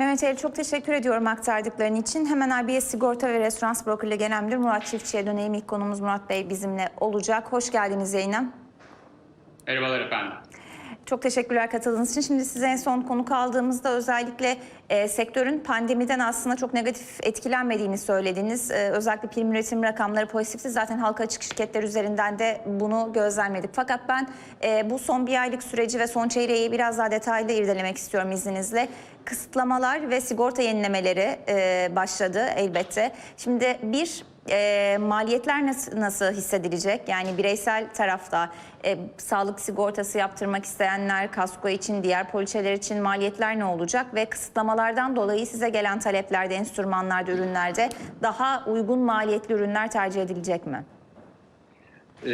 Mehmet Ali çok teşekkür ediyorum aktardıkların için. Hemen RBS Sigorta ve Restoran Broker'le Genel Müdür Murat Çiftçi'ye döneyim. İlk konumuz Murat Bey bizimle olacak. Hoş geldiniz yayına. Merhabalar efendim. Çok teşekkürler katıldığınız için. Şimdi size en son konuk aldığımızda özellikle e, sektörün pandemiden aslında çok negatif etkilenmediğini söylediniz. E, özellikle prim üretim rakamları pozitifti. Zaten halka açık şirketler üzerinden de bunu gözlemledik. Fakat ben e, bu son bir aylık süreci ve son çeyreği biraz daha detaylı irdelemek istiyorum izninizle. Kısıtlamalar ve sigorta yenilemeleri e, başladı elbette. Şimdi bir e, maliyetler nasıl, nasıl hissedilecek? Yani bireysel tarafta e, sağlık sigortası yaptırmak isteyenler, kasko için, diğer poliçeler için maliyetler ne olacak? Ve kısıtlamalardan dolayı size gelen taleplerde, enstrümanlarda, ürünlerde daha uygun maliyetli ürünler tercih edilecek mi? Ee,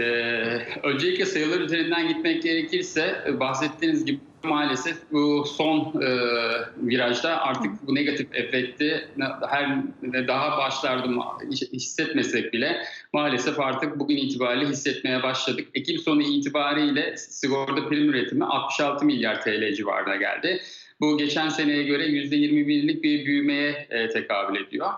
öncelikle sayılar üzerinden gitmek gerekirse bahsettiğiniz gibi maalesef bu son e, virajda artık bu negatif efekti her daha başlarda hissetmesek bile maalesef artık bugün itibariyle hissetmeye başladık. Ekim sonu itibariyle sigorta prim üretimi 66 milyar TL civarına geldi. Bu geçen seneye göre %21'lik bir büyümeye e, tekabül ediyor.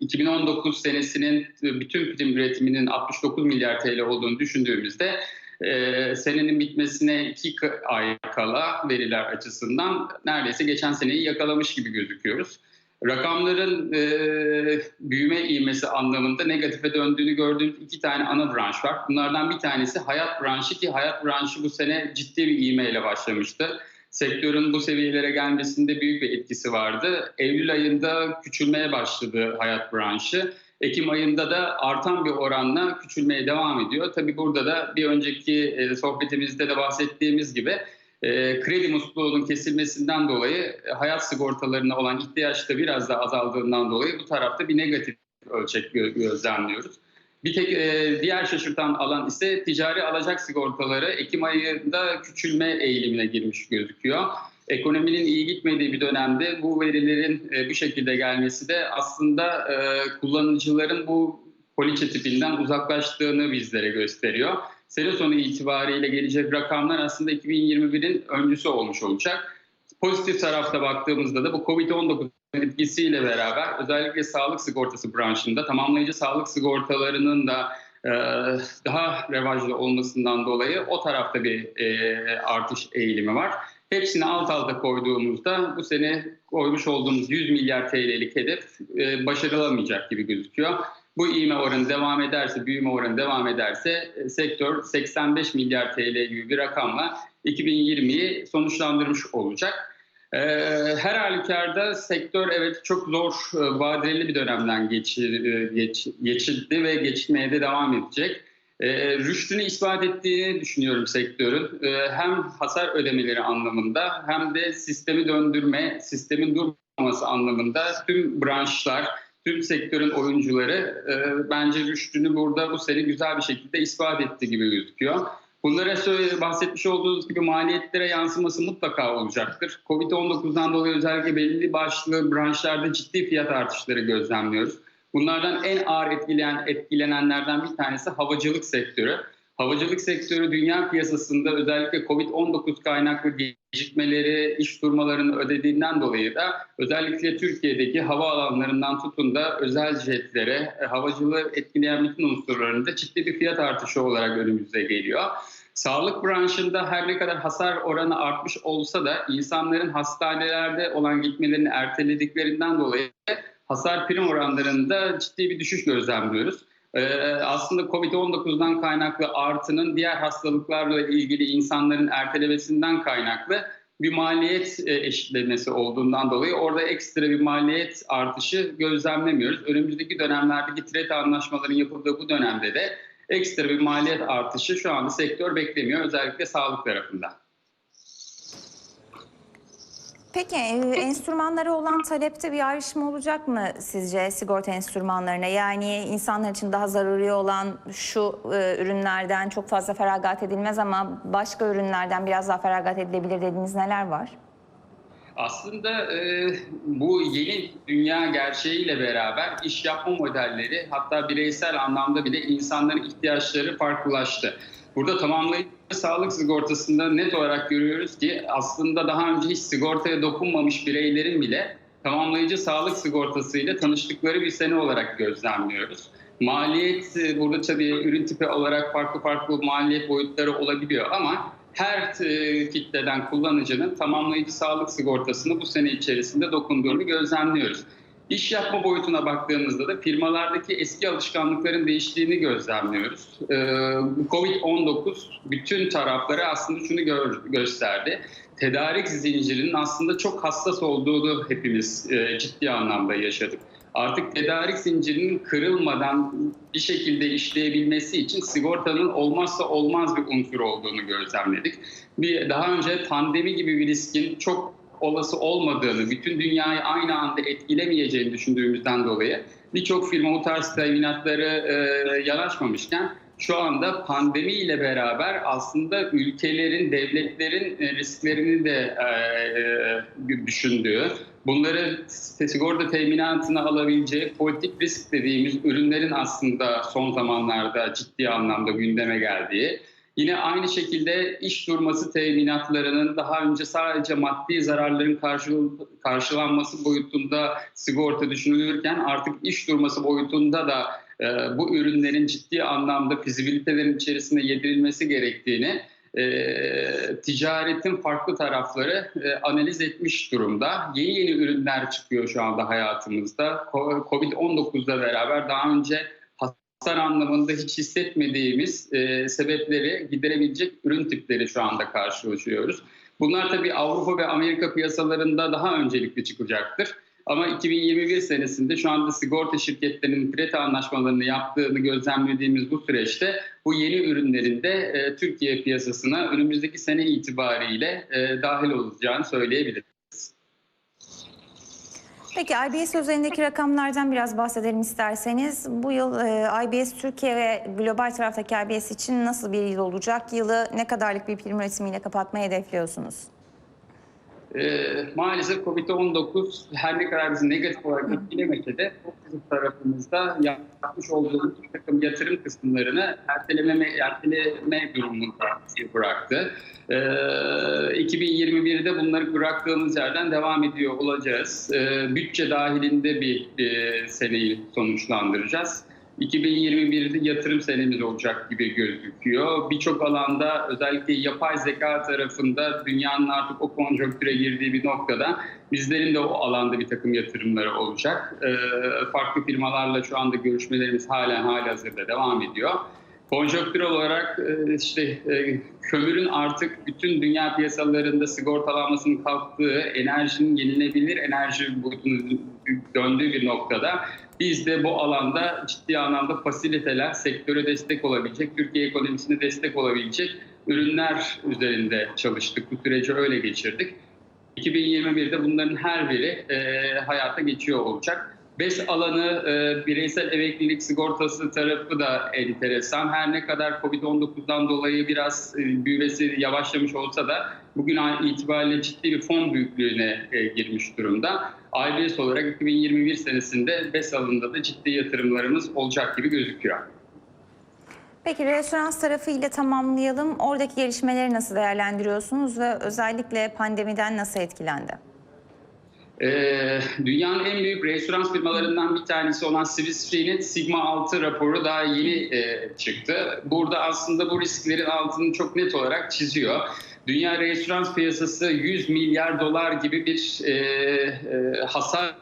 2019 senesinin bütün prim üretiminin 69 milyar TL olduğunu düşündüğümüzde e, senenin bitmesine iki ay kala veriler açısından neredeyse geçen seneyi yakalamış gibi gözüküyoruz. Rakamların e, büyüme ivmesi anlamında negatife döndüğünü gördüğümüz iki tane ana branş var. Bunlardan bir tanesi hayat branşı ki hayat branşı bu sene ciddi bir ivmeyle başlamıştı sektörün bu seviyelere gelmesinde büyük bir etkisi vardı. Eylül ayında küçülmeye başladı hayat branşı. Ekim ayında da artan bir oranla küçülmeye devam ediyor. Tabii burada da bir önceki e, sohbetimizde de bahsettiğimiz gibi e, kredi musluğunun kesilmesinden dolayı e, hayat sigortalarına olan ihtiyaç da biraz da azaldığından dolayı bu tarafta bir negatif ölçek gözlemliyoruz. Bir tek diğer şaşırtan alan ise ticari alacak sigortaları Ekim ayında küçülme eğilimine girmiş gözüküyor. Ekonominin iyi gitmediği bir dönemde bu verilerin e, bu şekilde gelmesi de aslında e, kullanıcıların bu poliçe tipinden uzaklaştığını bizlere gösteriyor. Sene sonu itibariyle gelecek rakamlar aslında 2021'in öncüsü olmuş olacak. Pozitif tarafta baktığımızda da bu Covid-19 etkisiyle beraber özellikle sağlık sigortası branşında tamamlayıcı sağlık sigortalarının da e, daha revajlı olmasından dolayı o tarafta bir e, artış eğilimi var. Hepsini alt alta koyduğumuzda bu sene koymuş olduğumuz 100 milyar TL'lik hedef e, başarılamayacak gibi gözüküyor. Bu iğme oranı devam ederse, büyüme oranı devam ederse e, sektör 85 milyar TL gibi bir rakamla 2020'yi sonuçlandırmış olacak. Ee, her halükarda sektör evet çok zor e, vadeli bir dönemden geçir, geç, geçildi ve geçmeye de devam edecek. Ee, rüştünü ispat ettiğini düşünüyorum sektörün. Ee, hem hasar ödemeleri anlamında hem de sistemi döndürme, sistemin durmaması anlamında tüm branşlar, tüm sektörün oyuncuları e, bence rüştünü burada bu sene güzel bir şekilde ispat etti gibi gözüküyor. Bunlara bahsetmiş olduğunuz gibi maliyetlere yansıması mutlaka olacaktır. Covid-19'dan dolayı özellikle belli başlı branşlarda ciddi fiyat artışları gözlemliyoruz. Bunlardan en ağır etkileyen, etkilenenlerden bir tanesi havacılık sektörü. Havacılık sektörü dünya piyasasında özellikle Covid-19 kaynaklı gecikmeleri, iş durmalarını ödediğinden dolayı da özellikle Türkiye'deki hava alanlarından tutun da özel jetlere, e, havacılığı etkileyen bütün unsurlarında ciddi bir fiyat artışı olarak önümüze geliyor. Sağlık branşında her ne kadar hasar oranı artmış olsa da insanların hastanelerde olan gitmelerini ertelediklerinden dolayı hasar prim oranlarında ciddi bir düşüş gözlemliyoruz. Ee, aslında Covid-19'dan kaynaklı artının diğer hastalıklarla ilgili insanların ertelemesinden kaynaklı bir maliyet e, eşitlemesi olduğundan dolayı orada ekstra bir maliyet artışı gözlemlemiyoruz. Önümüzdeki dönemlerdeki TRET anlaşmaların yapıldığı bu dönemde de ekstra bir maliyet artışı şu anda sektör beklemiyor özellikle sağlık tarafında. Peki enstrümanlara olan talepte bir ayrışma olacak mı sizce sigorta enstrümanlarına? Yani insanlar için daha zaruri olan şu e, ürünlerden çok fazla feragat edilmez ama başka ürünlerden biraz daha feragat edilebilir dediğiniz neler var? Aslında e, bu yeni dünya gerçeğiyle beraber iş yapma modelleri hatta bireysel anlamda bile insanların ihtiyaçları farklılaştı. Burada tamamlayıcı sağlık sigortasında net olarak görüyoruz ki aslında daha önce hiç sigortaya dokunmamış bireylerin bile tamamlayıcı sağlık sigortasıyla tanıştıkları bir sene olarak gözlemliyoruz. Maliyet e, burada tabii ürün tipi olarak farklı farklı maliyet boyutları olabiliyor ama her e, kitleden kullanıcının tamamlayıcı sağlık sigortasını bu sene içerisinde dokunduğunu gözlemliyoruz. İş yapma boyutuna baktığımızda da firmalardaki eski alışkanlıkların değiştiğini gözlemliyoruz. Ee, Covid-19 bütün tarafları aslında şunu gösterdi. Tedarik zincirinin aslında çok hassas olduğunu hepimiz e, ciddi anlamda yaşadık. Artık tedarik zincirinin kırılmadan bir şekilde işleyebilmesi için sigortanın olmazsa olmaz bir unsur olduğunu gözlemledik. Bir daha önce pandemi gibi bir riskin çok olası olmadığını, bütün dünyayı aynı anda etkilemeyeceğini düşündüğümüzden dolayı birçok firma bu tarz teminatları e, yanaşmamışken şu anda pandemiyle beraber aslında ülkelerin, devletlerin e, risklerini de e, e, düşündüğü, bunları sigorta teminatına alabileceği politik risk dediğimiz ürünlerin aslında son zamanlarda ciddi anlamda gündeme geldiği, Yine aynı şekilde iş durması teminatlarının daha önce sadece maddi zararların karşılanması boyutunda sigorta düşünülürken artık iş durması boyutunda da e, bu ürünlerin ciddi anlamda fizibilitelerin içerisinde yedirilmesi gerektiğini e, ticaretin farklı tarafları e, analiz etmiş durumda. Yeni yeni ürünler çıkıyor şu anda hayatımızda. Covid-19'la beraber daha önce hasar anlamında hiç hissetmediğimiz e, sebepleri giderebilecek ürün tipleri şu anda karşılaşıyoruz. Bunlar tabii Avrupa ve Amerika piyasalarında daha öncelikli çıkacaktır. Ama 2021 senesinde şu anda sigorta şirketlerinin kredi anlaşmalarını yaptığını gözlemlediğimiz bu süreçte bu yeni ürünlerin de e, Türkiye piyasasına önümüzdeki sene itibariyle e, dahil olacağını söyleyebiliriz. Peki IBS özelindeki rakamlardan biraz bahsedelim isterseniz. Bu yıl e, IBS Türkiye ve global taraftaki IBS için nasıl bir yıl olacak? Yılı ne kadarlık bir prim üretimiyle kapatmayı hedefliyorsunuz? E, maalesef Covid-19 her ne kadar bizi negatif olarak etkilemese de bizim tarafımızda yapmış olduğumuz bir takım yatırım kısımlarını erteleme, erteleme durumunda bıraktı. E, 2021'de bunları bıraktığımız yerden devam ediyor olacağız. E, bütçe dahilinde bir e, seneyi sonuçlandıracağız. 2021'de yatırım senemiz olacak gibi gözüküyor. Birçok alanda özellikle yapay zeka tarafında dünyanın artık o konjonktüre girdiği bir noktada bizlerin de o alanda bir takım yatırımları olacak. Ee, farklı firmalarla şu anda görüşmelerimiz halen hali hazırda devam ediyor. Konjonktürel olarak işte kömürün artık bütün dünya piyasalarında sigortalanmasının kalktığı, enerjinin yenilebilir enerji boyutunun döndüğü bir noktada biz de bu alanda ciddi anlamda fasiliteler, sektöre destek olabilecek, Türkiye ekonomisine destek olabilecek ürünler üzerinde çalıştık. Bu süreci öyle geçirdik. 2021'de bunların her biri e, hayata geçiyor olacak. BES alanı e, bireysel emeklilik sigortası tarafı da enteresan. Her ne kadar Covid-19'dan dolayı biraz e, büyümesi yavaşlamış olsa da bugün itibariyle ciddi bir fon büyüklüğüne e, girmiş durumda. IBS olarak 2021 senesinde BES alanında da ciddi yatırımlarımız olacak gibi gözüküyor. Peki restoran tarafıyla tamamlayalım. Oradaki gelişmeleri nasıl değerlendiriyorsunuz ve özellikle pandemiden nasıl etkilendi? Ee, dünyanın en büyük restoran firmalarından bir tanesi olan Swiss Re'nin Sigma 6 raporu daha yeni e, çıktı. Burada aslında bu risklerin altını çok net olarak çiziyor. Dünya restoran piyasası 100 milyar dolar gibi bir e, e, hasar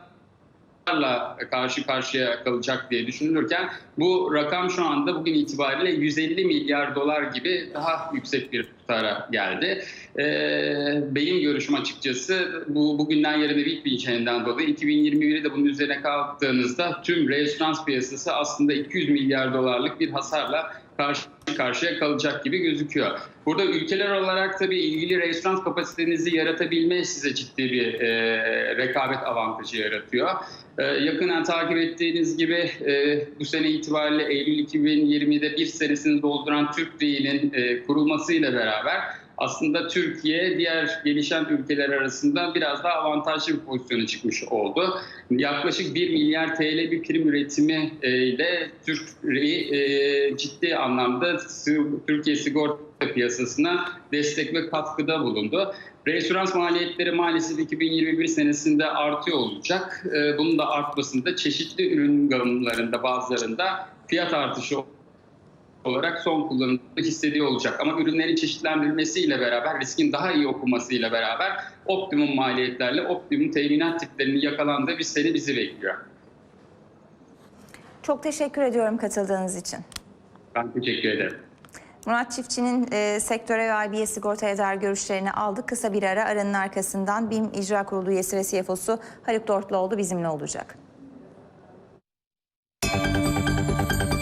karşı karşıya kalacak diye düşünülürken bu rakam şu anda bugün itibariyle 150 milyar dolar gibi daha yüksek bir tutara geldi. Ee, benim görüşüm açıkçası bu bugünden yarına bitmeyeceğinden dolayı 2021'de de bunun üzerine kalktığınızda tüm restoran piyasası aslında 200 milyar dolarlık bir hasarla karşı karşıya kalacak gibi gözüküyor. Burada ülkeler olarak tabii ilgili restoran kapasitenizi yaratabilme size ciddi bir e, rekabet avantajı yaratıyor. E, yakından takip ettiğiniz gibi e, bu sene itibariyle Eylül 2020'de bir senesini dolduran Türk Değil'in e, kurulmasıyla beraber aslında Türkiye diğer gelişen ülkeler arasında biraz daha avantajlı bir pozisyona çıkmış oldu. Yaklaşık 1 milyar TL bir prim üretimi ile Türk e, ciddi anlamda Türkiye sigorta piyasasına destek ve katkıda bulundu. Referans maliyetleri maalesef 2021 senesinde artıyor olacak. Ee, Bunun da artmasında çeşitli ürün gamlarında bazılarında fiyat artışı olarak son kullanımda hissediyor olacak. Ama ürünlerin çeşitlendirilmesiyle beraber, riskin daha iyi okunmasıyla beraber optimum maliyetlerle optimum teminat tiplerinin yakalandığı bir sene bizi bekliyor. Çok teşekkür ediyorum katıldığınız için. Ben teşekkür ederim. Murat Çiftçi'nin e, sektöre ve IB'ye sigortaya dair görüşlerini aldık. Kısa bir ara aranın arkasından BİM İcra Kurulu üyesi ve CFO'su Haluk Dortluoğlu bizimle olacak.